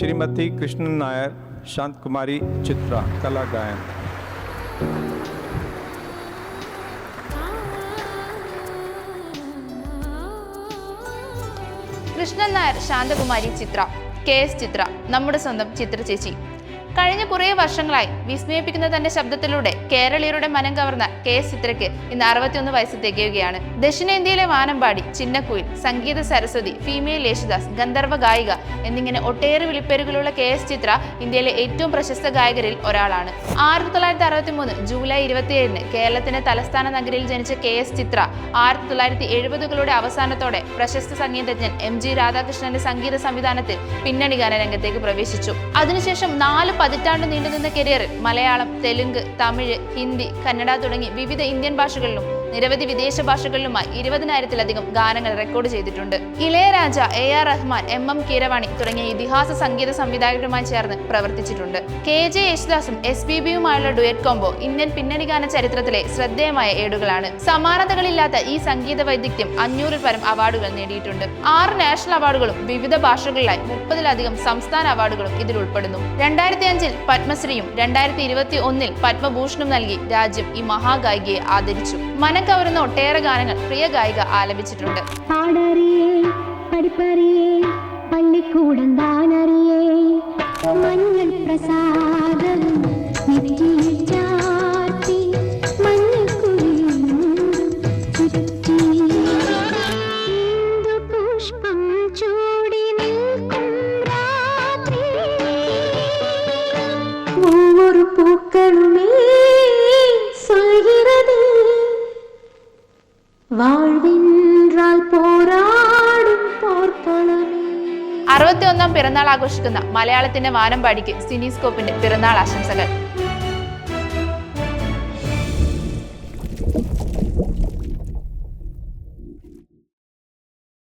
श्रीमती कृष्णन नायर शांत कुमारी चित्रा कला गायन കൃഷ്ണൻ നായർ ശാന്തകുമാരി ചിത്ര കെ എസ് ചിത്ര നമ്മുടെ സ്വന്തം ചിത്ര ചേച്ചി കഴിഞ്ഞ കുറേ വർഷങ്ങളായി വിസ്മയിപ്പിക്കുന്ന തന്റെ ശബ്ദത്തിലൂടെ കേരളീയരുടെ മനം കവർന്ന കെ എസ് ചിത്രയ്ക്ക് ഇന്ന് അറുപത്തിയൊന്ന് വയസ്സ് തികയുകയാണ്. ദക്ഷിണേന്ത്യയിലെ വാനമ്പാടി ചിന്നക്കുയിൽ സംഗീത സരസ്വതി ഫീമെയിൽ യേശുദാസ് ഗന്ധർവ ഗായിക എന്നിങ്ങനെ ഒട്ടേറെ വിളിപ്പേരുകളുള്ള കെ എസ് ചിത്ര ഇന്ത്യയിലെ ഏറ്റവും പ്രശസ്ത ഗായകരിൽ ഒരാളാണ്. ആയിരത്തി തൊള്ളായിരത്തി അറുപത്തി മൂന്ന് ജൂലൈ ഇരുപത്തിയേഴിന് കേരളത്തിന്റെ തലസ്ഥാന നഗരിയിൽ ജനിച്ച കെ എസ് ചിത്ര ആയിരത്തി തൊള്ളായിരത്തി എഴുപതുകളുടെ അവസാനത്തോടെ പ്രശസ്ത സംഗീതജ്ഞൻ എം ജി രാധാകൃഷ്ണന്റെ സംഗീത സംവിധാനത്തിൽ പിന്നണി ഗാന രംഗത്തേക്ക് പ്രവേശിച്ചു. അതിനുശേഷം നാല് പതിറ്റാണ്ട് നീണ്ടുനിന്ന കരിയറിൽ മലയാളം തെലുങ്ക് തമിഴ് ഹിന്ദി കന്നഡ തുടങ്ങി വിവിധ ഇന്ത്യൻ ഭാഷകളിലും നിരവധി വിദേശ ഭാഷകളിലുമായി ഇരുപതിനായിരത്തിലധികം ഗാനങ്ങൾ റെക്കോർഡ് ചെയ്തിട്ടുണ്ട്. Ilaiyaraaja A R Rahman M M Keeravani തുടങ്ങിയ ഇതിഹാസ സംഗീത സംവിധായകരുമായി ചേർന്ന് പ്രവർത്തിച്ചിട്ടുണ്ട്. കെ ജെ യേശുദാസും എസ് പി ബിയുമായുള്ള ഡുയറ്റ് കോംബോ ഇന്ത്യൻ പിന്നണി ഗാന ചരിത്രത്തിലെ ശ്രദ്ധേയമായ ഏടുകളാണ്. സമാനതകളില്ലാത്ത ഈ സംഗീത വൈദഗ്ധ്യം അഞ്ഞൂറിൽ പരം അവാർഡുകൾ നേടിയിട്ടുണ്ട്. ആറ് നാഷണൽ അവാർഡുകളും വിവിധ ഭാഷകളിലായി മുപ്പതിലധികം സംസ്ഥാന അവാർഡുകളും ഇതിൽ ഉൾപ്പെടുന്നു. രണ്ടായിരത്തി അഞ്ചിൽ പത്മശ്രീയും രണ്ടായിരത്തി ഇരുപത്തി ഒന്നിൽ പത്മഭൂഷണും നൽകി രാജ്യം ഈ മഹാഗായികയെ ആദരിച്ചു. മനം കവരുന്ന ഒട്ടേറെ ഗാനങ്ങൾ പ്രിയ ഗായിക ആലപിച്ചിട്ടുണ്ട്. ഒരു പ്രസാദം അറുപത്തിയൊന്നാം പിറന്നാൾ ആഘോഷിക്കുന്ന മലയാളത്തിന്റെ വാനമ്പാടിക്ക് സിനിസ്കോപ്പിന്റെ പിറന്നാൾ ആശംസകൾ.